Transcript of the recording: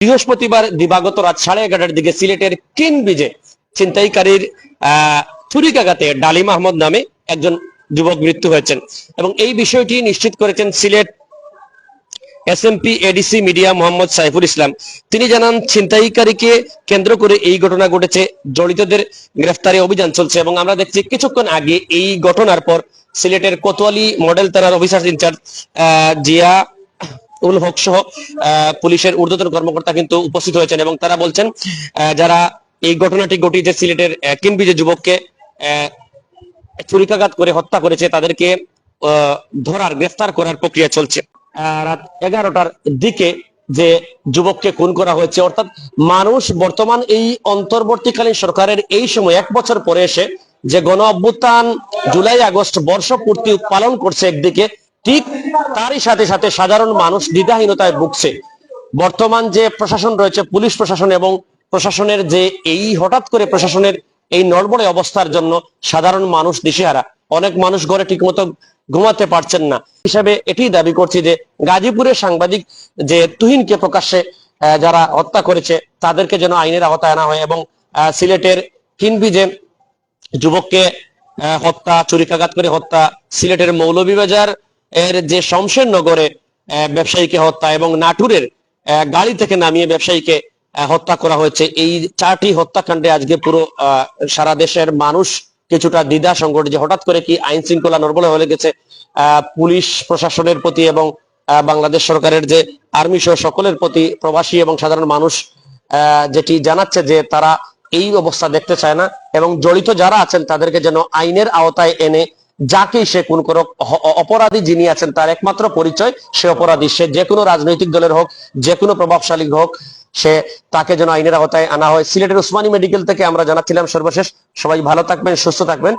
বৃহস্পতিবার দিবাগত রাত সাড়ে এগারোটার দিকে সিলেটের কিন ব্রিজে ছিনতাইকারীর ছুরিকাঘাতে ডালিম আহমদ নামে একজন যুবক মৃত্যু হয়েছেন। এবং এই বিষয়টি নিশ্চিত করেছেন Sylhet SMP ADC media Mohammad Saiful Islam. তিনি জানান, ছিনতাইকারীকে কেন্দ্র করে এই ঘটনা ঘটেছে। জড়িতদের গ্রেফতারে অভিযান চলছে এবং আমরা দেখছি কিছুক্ষণ আগে এই ঘটনার পর সিলেটের কোতোয়ালি মডেল থানার officer in charge Zia ul Haque সহ পুলিশের ঊর্ধ্বতন কর্মকর্তা কিন্তু উপস্থিত হয়েছেন এবং তারা বলছেন যারা এই ঘটনাটি ঘটিয়েছে সিলেটের কিনবিজে যুবককে আহ, ছুরিকাঘাত করে হত্যা করেছে তাদেরকে ধরার গ্রেফতার করার প্রক্রিয়া চলছে। রাত এগারোটার দিকে যে যুবককে খুন করা হয়েছে অর্থাৎ মানুষ বর্তমান এই অন্তর্বর্তীকালীন সরকারের এই সময় এক বছর পরে এসে যে গণ অভ্যুত্থান জুলাই আগস্ট বর্ষপূর্তি পালন করছে একদিকে ঠিক তারই সাথে সাথে সাধারণ মানুষ দ্বিধাহীনতায় ভুগছে। বর্তমান যে প্রশাসন রয়েছে, পুলিশ প্রশাসন এবং প্রশাসনের যে এই হঠাৎ করে প্রশাসনের এই নড়বড়ে অবস্থার জন্য সাধারণ মানুষ দিশেহারা। অনেক মানুষ ঘরে ঠিকমতো ঘুমাতে পারছেন না। হিসাবে এটি দাবি করছি যে গাজীপুরের সাংবাদিক যে তুহিনকে প্রকাশ্যে যারা হত্যা করেছে, তাদেরকে যেন আইনের আওতায় আনা হয় এবং সিলেটের সিলেটের কিনবিজে যুবককে হত্যা, চুরিকাঘাত করে হত্যা, সিলেটের মৌলভীবাজার এর যে শমশের নগরে ব্যবসায়ীকে হত্যা এবং নাটুরের গাড়ি থেকে নামিয়ে ব্যবসায়ীকে হত্যা করা হয়েছে। এই চারটি হত্যাকাণ্ডে আজকে পুরো সারা দেশের মানুষ কিছুটা দ্বিধা সংগঠিত যে হঠাৎ করে কি আইন শৃঙ্খলা নর্বল হয়ে গেছে পুলিশ প্রশাসনের প্রতি এবং বাংলাদেশ সরকারের যে আর্মি সহ সকলের প্রতি প্রবাসী এবং সাধারণ মানুষ যেটি জানাচ্ছে যে তারা এই অবস্থা দেখতে চায় না এবং জড়িত যারা আছেন তাদেরকে যেন আইনের আওতায় এনে যাকেই সে কোন কোন অপরাধী যিনি আছেন তার একমাত্র পরিচয় সে অপরাধী। সে যে কোনো রাজনৈতিক দলের হোক, যে কোনো প্রভাবশালী হোক, সে তাকে যেন আইনের আওতায় আনা হয়। সিলেটের উসমানী মেডিকেল থেকে আমরা জানাচ্ছিলাম সর্বশেষ। সবাই ভালো থাকবেন, সুস্থ থাকবেন।